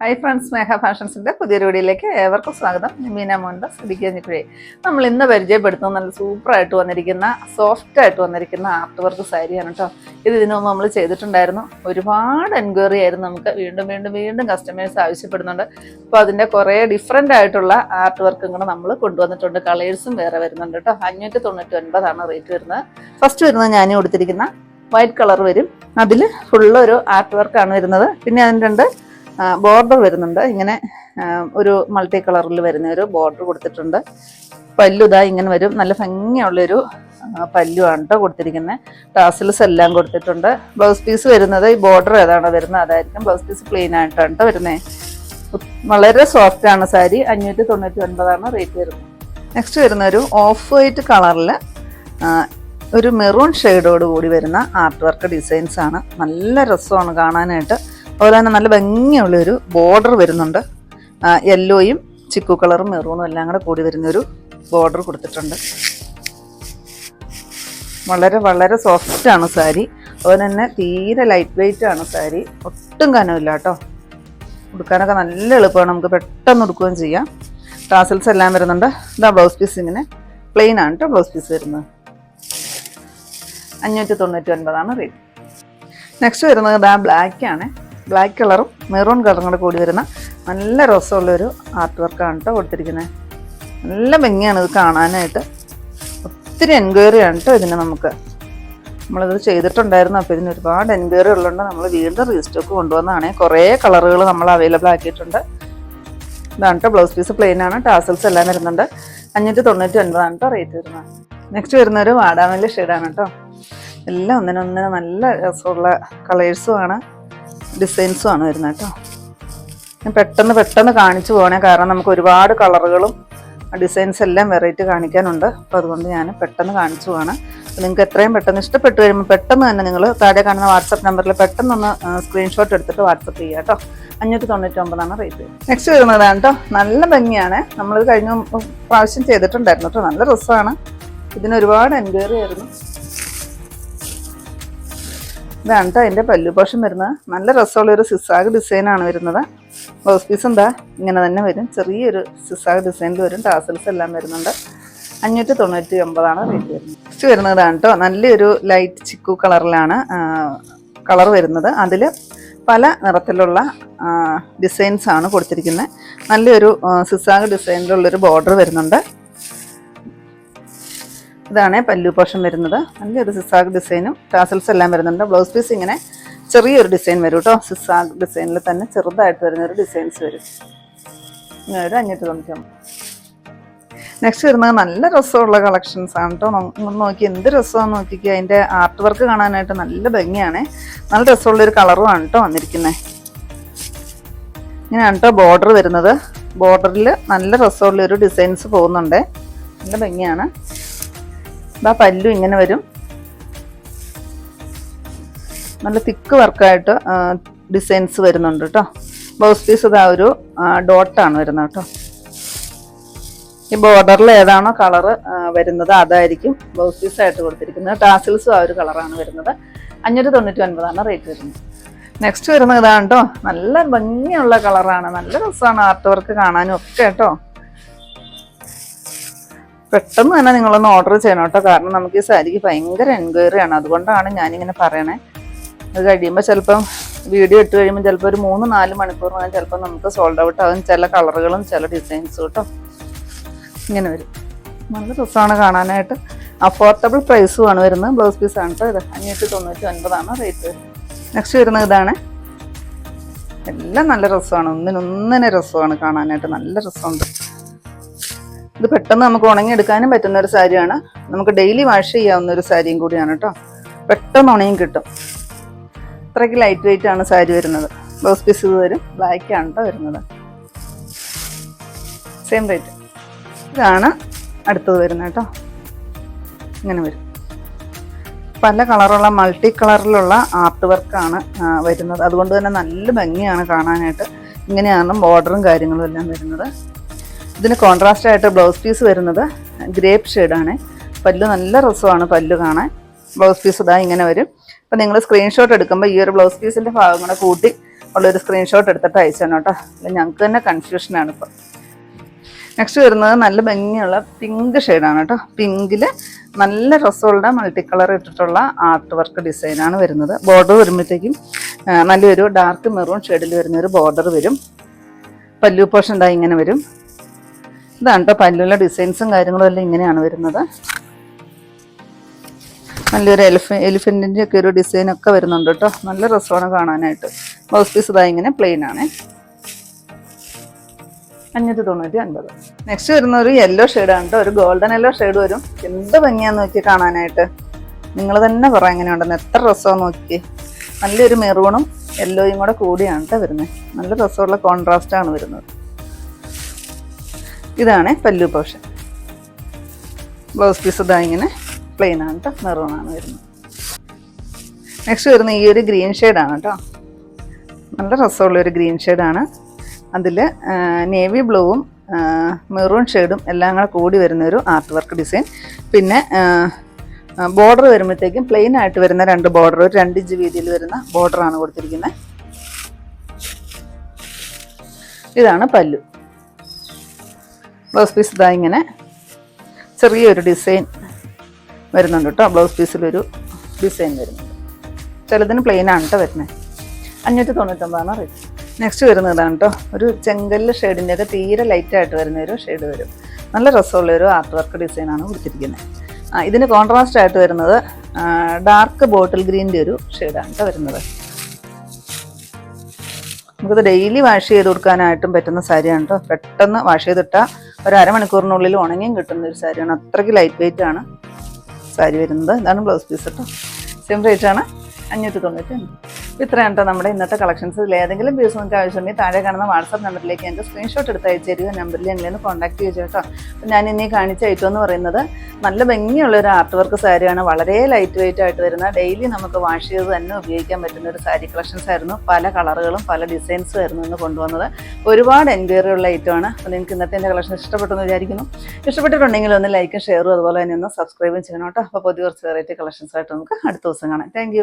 Hi friends മേഘ ഫാഷൻസിന്റെ പുതിയൊരു വീഡിയോയിലേക്ക് ഏവർക്കും സ്വാഗതം. മീന മോഹൻദാസ് ഇടുക്കിയഞ്ഞിക്കുഴി നമ്മൾ ഇന്ന് പരിചയപ്പെടുത്തുന്ന നല്ല സൂപ്പറായിട്ട് വന്നിരിക്കുന്ന സോഫ്റ്റ് ആയിട്ട് വന്നിരിക്കുന്ന ആർട്ട് വർക്ക് സാരിയാണ് കേട്ടോ ഇത് ഇതിനു മുമ്പ് നമ്മൾ ചെയ്തിട്ടുണ്ടായിരുന്നു. ഒരുപാട് എൻക്വയറി ആയിരുന്നു നമുക്ക്. വീണ്ടും വീണ്ടും വീണ്ടും കസ്റ്റമേഴ്സ് ആവശ്യപ്പെടുന്നുണ്ട്. അപ്പോൾ അതിന്റെ കുറേ ഡിഫറെന്റ് ആയിട്ടുള്ള ആർട്ട് വർക്കും കൂടെ നമ്മൾ കൊണ്ടുവന്നിട്ടുണ്ട്. കളേഴ്സും വേറെ വരുന്നുണ്ട് കേട്ടോ അഞ്ഞൂറ്റി തൊണ്ണൂറ്റി ഒൻപതാണ് റേറ്റ് വരുന്നത്. ഫസ്റ്റ് വരുന്നത് ഞാൻ കൊടുത്തിരിക്കുന്ന വൈറ്റ് കളർ വരും. അതിൽ ഫുള്ള് ഒരു ആർട്ട് വർക്കാണ് വരുന്നത്. പിന്നെ അതിന്റെ രണ്ട് ബോർഡർ വരുന്നുണ്ട്. ഇങ്ങനെ ഒരു മൾട്ടി കളറിൽ വരുന്ന ഒരു ബോർഡർ കൊടുത്തിട്ടുണ്ട്. പല്ലു ഇതാ ഇങ്ങനെ വരും. നല്ല ഭംഗിയുള്ളൊരു പല്ലുമാണ് കേട്ടോ കൊടുത്തിരിക്കുന്നത് ടാസിൽസ് എല്ലാം കൊടുത്തിട്ടുണ്ട്. ബ്ലൗസ് പീസ് വരുന്നത് ഈ ബോർഡർ ഏതാണോ വരുന്നത് അതായിരിക്കും. ബ്ലൗസ് പീസ് പ്ലെയിൻ ആയിട്ടാണ് കേട്ടോ വരുന്നത് വളരെ സോഫ്റ്റ് ആണ് സാരി. അഞ്ഞൂറ്റി തൊണ്ണൂറ്റി ഒൻപതാണ് റേറ്റ് വരുന്നത്. നെക്സ്റ്റ് വരുന്ന ഒരു ഓഫ് വൈറ്റ് കളറിൽ ഒരു മെറൂൺ ഷെയ്ഡോട് കൂടി വരുന്ന ആർട്ട് വർക്ക് ഡിസൈൻസ് ആണ്. നല്ല രസമാണ് കാണാനായിട്ട്. അതുപോലെ തന്നെ നല്ല ഭംഗിയുള്ളൊരു ബോർഡർ വരുന്നുണ്ട്. യെല്ലോയും ചിക്കു കളറും മെറൂണും എല്ലാം കൂടെ കൂടി വരുന്നൊരു ബോർഡർ കൊടുത്തിട്ടുണ്ട്. വളരെ വളരെ സോഫ്റ്റ് ആണ് സാരി. അതുപോലെ തന്നെ തീരെ ലൈറ്റ് വെയിറ്റ് ആണ് സാരി. ഒട്ടും കനമില്ല കേട്ടോ. ഉടുക്കാനൊക്കെ നല്ല എളുപ്പമാണ്. നമുക്ക് പെട്ടെന്ന് ഉടുക്കുകയും ചെയ്യാം. ടാസൽസ് എല്ലാം വരുന്നുണ്ട്. ഇതാ ബ്ലൗസ് പീസ് ഇങ്ങനെ പ്ലെയിൻ ആണ് കേട്ടോ ബ്ലൗസ് പീസ് വരുന്നത്. അഞ്ഞൂറ്റി തൊണ്ണൂറ്റി ഒൻപതാണ് റേറ്റ് നെക്സ്റ്റ് വരുന്നത് ഇതാ ബ്ലാക്ക് ആണ്. ബ്ലാക്ക് കളറും മെറൂൺ കളറും കൂടെ കൂടി വരുന്ന നല്ല രസമുള്ളൊരു ആർട്ട് വർക്കാണ് കേട്ടോ കൊടുത്തിരിക്കുന്നത് നല്ല ഭംഗിയാണ് ഇത് കാണാനായിട്ട്. ഒത്തിരി എൻക്വയറി ആണ് കേട്ടോ ഇതിന് നമുക്ക്. നമ്മളിത് ചെയ്തിട്ടുണ്ടായിരുന്നു അപ്പോൾ ഇതിന് ഒരുപാട് എൻക്വയറി ഉള്ളതുകൊണ്ട് നമ്മൾ വീണ്ടും റീസ്റ്റോക്ക് കൊണ്ടുവന്നതാണ് കുറേ കളറുകൾ നമ്മൾ അവൈലബിൾ ആക്കിയിട്ടുണ്ട്. ഇതാണ് കേട്ടോ ബ്ലൗസ് പീസ് പ്ലെയിൻ ആണ്. ടാസൽസ് എല്ലാം വരുന്നുണ്ട്. അഞ്ഞൂറ്റി തൊണ്ണൂറ്റി ഒൻപതാണ് കേട്ടോ റേറ്റ് വരുന്നത്. നെക്സ്റ്റ് വരുന്ന ഒരു വാടാമല്ലി ഷെയ്ഡാണ് കേട്ടോ. എല്ലാം ഒന്നിനൊന്നിന് നല്ല രസമുള്ള കളേഴ്സും ആണ്. ഡിസൈൻസും ആണ് വരുന്നത് കേട്ടോ. ഞാൻ പെട്ടെന്ന് പെട്ടെന്ന് കാണിച്ചു പോകണേ. കാരണം നമുക്ക് ഒരുപാട് കളറുകളും ഡിസൈൻസ് എല്ലാം വെറൈറ്റി കാണിക്കാനുണ്ട്. അപ്പോൾ അതുകൊണ്ട് ഞാൻ പെട്ടെന്ന് കാണിച്ചു പോവാണ്. അപ്പോൾ നിങ്ങൾക്ക് എത്രയും പെട്ടെന്ന് ഇഷ്ടപ്പെട്ട് കഴിയുമ്പോൾ പെട്ടെന്ന് തന്നെ നിങ്ങൾ താഴെ കാണുന്ന വാട്സപ്പ് നമ്പറിൽ പെട്ടെന്നൊന്ന് സ്ക്രീൻഷോട്ട് എടുത്തിട്ട് വാട്സപ്പ് ചെയ്യുക കേട്ടോ. അഞ്ഞൂറ്റി തൊണ്ണൂറ്റി ഒമ്പതാണ് റേറ്റ് നെക്സ്റ്റ് വരുന്നതാണ് കേട്ടോ. നല്ല ഭംഗിയാണ്. നമ്മളിത് കഴിഞ്ഞ പ്രാവശ്യം ചെയ്തിട്ടുണ്ടായിരുന്നു കേട്ടോ. നല്ല രസമാണ്. ഇതിന് ഒരുപാട് എൻക്വയറി ആയിരുന്നു. ഇതാണ് കേട്ടോ പല്ലു പോഷൻ വരുന്നത്. നല്ല രസമുള്ള ഒരു സിസാഗ് ഡിസൈനാണ് വരുന്നത്. ബ്ലൗസ് പീസ് എന്താ? ഇങ്ങനെ തന്നെ വരും. ചെറിയൊരു സിസാഗ് ഡിസൈനിൽ വരും. ടാസൽസ് എല്ലാം വരുന്നുണ്ട്. അഞ്ഞൂറ്റി തൊണ്ണൂറ്റി ഒമ്പതാണ് റേറ്റ് വരുന്നത് നെക്സ്റ്റ് വരുന്നതാണ് കേട്ടോ നല്ലൊരു ലൈറ്റ് ചിക്കു കളറിലാണ് കളർ വരുന്നത്. അതിൽ പല നിറത്തിലുള്ള ഡിസൈൻസ് ആണ് കൊടുത്തിരിക്കുന്നത് നല്ലൊരു സിസാഗ് ഡിസൈനിലുള്ളൊരു ബോർഡർ വരുന്നുണ്ട്. ഇതാണ് പല്ലു പോഷൻ വരുന്നത്. നല്ലൊരു സിസാഗ് ഡിസൈനും ടാസൽസ് എല്ലാം വരുന്നുണ്ട്. ബ്ലൗസ് പീസ് ഇങ്ങനെ ചെറിയൊരു ഡിസൈൻ വരും കേട്ടോ. സിസാഗ് ഡിസൈനിൽ തന്നെ ചെറുതായിട്ട് വരുന്ന ഒരു ഡിസൈൻസ് വരും. ഒരു അഞ്ഞൂറ്റി തൊണ്ണൂറ്റി നെക്സ്റ്റ് വരുന്നത് നല്ല രസമുള്ള കളക്ഷൻസ് ആണ് കേട്ടോ. നോക്കി എന്ത് രസമാണെന്ന് നോക്കിക്കുക അതിന്റെ ആർട്ട് വർക്ക് കാണാനായിട്ട് നല്ല ഭംഗിയാണ്. നല്ല രസമുള്ള ഒരു കളറുമാണ് കേട്ടോ വന്നിരിക്കുന്നത് ഇങ്ങനെയാണ് കേട്ടോ ബോർഡർ വരുന്നത്. ബോർഡറിൽ നല്ല രസമുള്ള ഒരു ഡിസൈൻസ് പോകുന്നുണ്ട്. നല്ല ഭംഗിയാണ്. ഇതാ പല്ലു ഇങ്ങനെ വരും. നല്ല തിക്ക് വർക്കായിട്ട് ഡിസൈൻസ് വരുന്നുണ്ട് കേട്ടോ ബ്ലൗസ് പീസ് ഇതാ ഒരു ഡോട്ടാണ് വരുന്നത് കേട്ടോ ഈ ബോർഡറിൽ ഏതാണോ കളറ് വരുന്നത് അതായിരിക്കും ബ്ലൗസ് പീസ് ആയിട്ട് കൊടുത്തിരിക്കുന്നത്. ടാസിൽസും ആ ഒരു കളറാണ് വരുന്നത്. അഞ്ഞൂറ്റി തൊണ്ണൂറ്റി ഒൻപതാണ് റേറ്റ് വരുന്നത്. നെക്സ്റ്റ് വരുന്നത് ഇതാണ് കേട്ടോ നല്ല ഭംഗിയുള്ള കളറാണ് നല്ല രസമാണ് ആർട്ട് വർക്ക് കാണാനും ഒക്കെ കേട്ടോ പെട്ടെന്ന് തന്നെ നിങ്ങളൊന്ന് ഓർഡർ ചെയ്യണം കേട്ടോ. കാരണം നമുക്ക് ഈ സാരിക്ക് ഭയങ്കര എൻക്വയറി ആണ്. അതുകൊണ്ടാണ് ഞാനിങ്ങനെ പറയണേ. അത് കഴിയുമ്പോൾ ചിലപ്പം വീഡിയോ ഇട്ട് കഴിയുമ്പോൾ ചിലപ്പോൾ ഒരു മൂന്ന് നാല് മണിക്കൂറിനകം ചിലപ്പോൾ നമുക്ക് സോൾഡ് ഔട്ട് ആകും ചില കളറുകളും ചില ഡിസൈൻസും കേട്ടോ. ഇങ്ങനെ വരും. നല്ല രസമാണ് കാണാനായിട്ട്. അഫോർഡബിൾ പ്രൈസുമാണ് വരുന്നത്. ബ്ലൗസ് പീസാണ് കേട്ടോ ഇത്. അഞ്ഞൂറ്റി തൊണ്ണൂറ്റി ഒൻപതാണ് റേറ്റ് നെക്സ്റ്റ് വരുന്നത് ഇതാണ്. എല്ലാം നല്ല രസമാണ്. ഒന്നിനൊന്നിനെ രസമാണ് കാണാനായിട്ട്. നല്ല രസമുണ്ട്. ഇത് പെട്ടെന്ന് നമുക്ക് ഉണങ്ങിയെടുക്കാനും പറ്റുന്ന ഒരു സാരിയാണ്. നമുക്ക് ഡെയിലി വാഷ് ചെയ്യാവുന്ന ഒരു സാരിയും കൂടിയാണ് കേട്ടോ പെട്ടെന്ന് ഉണങ്ങി കിട്ടും. അത്രയ്ക്ക് ലൈറ്റ് വെയിറ്റ് ആണ് സാരി വരുന്നത്. ബ്ലൗസ് പീസ് വരും. ബ്ലാക്ക് ആണ് കേട്ടോ വരുന്നത്. സെയിം റേറ്റ് ഇതാണ് അടുത്തത് വരുന്നത് കേട്ടോ ഇങ്ങനെ വരും. പല കളറുള്ള മൾട്ടി കളറിലുള്ള ആർട്ട് വർക്കാണ് വരുന്നത്. അതുകൊണ്ട് തന്നെ നല്ല ഭംഗിയാണ് കാണാനായിട്ട്. ഇങ്ങനെയാണ് ബോർഡറും കാര്യങ്ങളും എല്ലാം വരുന്നത്. ഇതിന് കോൺട്രാസ്റ്റ് ആയിട്ട് ബ്ലൗസ് പീസ് വരുന്നത് ഗ്രേപ്പ് ഷെയ്ഡാണ് പല്ല് നല്ല രസമാണ് പല്ല് കാണാൻ. ബ്ലൗസ് പീസ് ഇതാ ഇങ്ങനെ വരും. അപ്പം നിങ്ങൾ സ്ക്രീൻഷോട്ട് എടുക്കുമ്പോൾ ഈ ഒരു ബ്ലൗസ് പീസിന്റെ ഭാഗം കൂടെ കൂട്ടി ഉള്ളൊരു സ്ക്രീൻഷോട്ട് എടുത്തിട്ട് അയച്ചു തന്നെ കേട്ടോ. അല്ല ഞങ്ങൾക്ക് തന്നെ കൺഫ്യൂഷനാണ് ഇപ്പം. നെക്സ്റ്റ് വരുന്നത് നല്ല ഭംഗിയുള്ള പിങ്ക് ഷെയ്ഡാണ് കേട്ടോ. പിങ്കിൽ നല്ല രസമുള്ള മൾട്ടി കളർ ഇട്ടിട്ടുള്ള ആർട്ട് വർക്ക് ഡിസൈനാണ് വരുന്നത്. ബോർഡർ വരുമ്പോഴത്തേക്കും നല്ലൊരു ഡാർക്ക് മെറൂൺ ഷെയ്ഡിൽ വരുന്ന ഒരു ബോർഡർ വരും. പല്ലു പോഷൻ ഇതാ ഇങ്ങനെ വരും. ഇതാണ് കേട്ടോ പല്ലുള്ള ഡിസൈൻസും കാര്യങ്ങളും എല്ലാം ഇങ്ങനെയാണ് വരുന്നത്. നല്ലൊരു എലിഫ എലിഫന്റിന്റെ ഒക്കെ ഒരു ഡിസൈനൊക്കെ വരുന്നുണ്ട് കേട്ടോ. നല്ല രസമാണ് കാണാനായിട്ട്. ബ്ലൗസ് പീസ് ഇതാ ഇങ്ങനെ പ്ലെയിൻ ആണ്. അഞ്ഞൂറ്റി തൊണ്ണൂറ്റി അൻപത്. നെക്സ്റ്റ് വരുന്ന ഒരു യെല്ലോ ഷെയ്ഡാണ് കേട്ടോ. ഒരു ഗോൾഡൻ യെല്ലോ ഷെയ്ഡ് വരും. എന്ത് ഭംഗിയാന്ന് നോക്കി കാണാനായിട്ട്. നിങ്ങൾ തന്നെ പറ എങ്ങനെയുണ്ടെന്ന്. എത്ര രസമാണ് നോക്കി നല്ലൊരു മെറൂണും യെല്ലോയും കൂടെ കൂടിയാണ് കേട്ടോ വരുന്നത്. നല്ല രസമുള്ള കോൺട്രാസ്റ്റാണ് വരുന്നത്. ഇതാണ് പല്ലു പോർഷൻ ബ്ലൗസ് പീസ് ഇതാ ഇങ്ങനെ പ്ലെയിൻ ആണ് കേട്ടോ മെറൂൺ ആണ് വരുന്നത്. നെക്സ്റ്റ് വരുന്ന ഈ ഒരു ഗ്രീൻ ഷെയ്ഡാണ് കേട്ടോ നല്ല രസമുള്ള ഒരു ഗ്രീൻ ഷെയ്ഡാണ് അതിൽ നേവി ബ്ലൂവും മെറൂൺ ഷെയ്ഡും എല്ലാം കൂടെ കൂടി വരുന്ന ഒരു ആർട്ട് വർക്ക് ഡിസൈൻ പിന്നെ ബോർഡർ വരുമ്പോഴത്തേക്കും പ്ലെയിൻ ആയിട്ട് വരുന്ന രണ്ട് ബോർഡർ ഒരു രണ്ട് ഇഞ്ച് വീതിയിൽ വരുന്ന ബോർഡറാണ് കൊടുത്തിരിക്കുന്നത് ഇതാണ് പല്ലു. ബ്ലൗസ് പീസ് ഇതാ ഇങ്ങനെ ചെറിയൊരു ഡിസൈൻ വരുന്നുണ്ട് കേട്ടോ. ബ്ലൗസ് പീസിലൊരു ഡിസൈൻ വരുന്നുണ്ട്. ചിലതിന് പ്ലെയിനാണ് കേട്ടോ വരുന്നത് അഞ്ഞൂറ്റി തൊണ്ണൂറ്റൊമ്പതാണ് റേറ്റ് നെക്സ്റ്റ് വരുന്നത് ഇതാണ് കേട്ടോ ഒരു ചെങ്കല്ല് ഷെയ്ഡിന്റെ ഒക്കെ തീരെ ലൈറ്റായിട്ട് വരുന്ന ഒരു ഷെയ്ഡ് വരും. നല്ല രസമുള്ള ഒരു ആർട്ട് വർക്ക് ഡിസൈനാണ് കൊടുത്തിരിക്കുന്നത് ആ ഇതിന് കോൺട്രാസ്റ്റ് ആയിട്ട് വരുന്നത് ഡാർക്ക് ബോട്ടിൽ ഗ്രീന്റെ ഒരു ഷെയ്ഡാണ് കേട്ടോ വരുന്നത്. നമുക്കത് ഡെയിലി വാഷ് ചെയ്ത് കൊടുക്കാനായിട്ടും പറ്റുന്ന സാരിയാണ് കേട്ടോ പെട്ടെന്ന് വാഷ് ചെയ്തിട്ടാൽ ഒരു അരമണിക്കൂറിനുള്ളിൽ ഉണങ്ങിയും കിട്ടുന്ന ഒരു സാരിയാണ്. അത്രയ്ക്ക് ലൈറ്റ് വെയിറ്റ് ആണ് സാരി വരുന്നത്. ഇതാണ് ബ്ലൗസ് പീസ് കേട്ടോ സെയിം റേറ്റ് ആണ്. അഞ്ഞൂറ്റി തൊണ്ണൂറ്റി ഇത്രയാണ് കേട്ടോ നമ്മുടെ ഇന്നത്തെ കളക്ഷൻസ് ഇതിൽ ഏതെങ്കിലും പീസ് നിങ്ങൾക്ക് ആവശ്യമുണ്ടെങ്കിൽ താഴെ കാണുന്ന വാട്സാപ്പ് നമ്പറിലേക്ക് എന്റെ സ്ക്രീൻഷോട്ട് എടുത്ത് അയച്ചു തരിക. നമ്പറിൽ ഒന്ന് കോൺടാക്ട് ചെയ്തു കേട്ടോ. അപ്പോൾ ഞാൻ ഇനി കാണിച്ച ഐറ്റം എന്ന് പറയുന്നത് നല്ല ഭംഗിയുള്ള ഒരു ആർട്ട് വർക്ക് സാരിയാണ് വളരെ ലൈറ്റ് വെയിറ്റ് ആയിട്ട് വരുന്ന ഡെയിലി നമുക്ക് വാഷ് ചെയ്ത് തന്നെ ഉപയോഗിക്കാൻ പറ്റുന്ന ഒരു സാരി കളക്ഷൻസ് ആയിരുന്നു. പല കളറുകളും പല ഡിസൈൻസും ആയിരുന്നു ഇന്ന് കൊണ്ടുവന്നത്. ഒരുപാട് എൻക്വയറി ഉള്ള ഐറ്റമാണ് അപ്പോൾ നിങ്ങൾക്ക് ഇന്നത്തെ എന്റെ കളക്ഷൻ ഇഷ്ടപ്പെട്ടെന്ന് വിചാരിക്കുന്നു. ഇഷ്ടപ്പെട്ടിട്ടുണ്ടെങ്കിൽ ഒന്ന് ലൈക്കും ഷെയറും അതുപോലെ തന്നെ ഒന്ന് സബ്സ്ക്രൈബും ചെയ്യണം കേട്ടോ. അപ്പോൾ പുതിയ കുറച്ച് വെറൈറ്റി കളക്ഷൻസ് ആയിട്ട് നമുക്ക് അടുത്ത ദിവസം കാണാം. താങ്ക്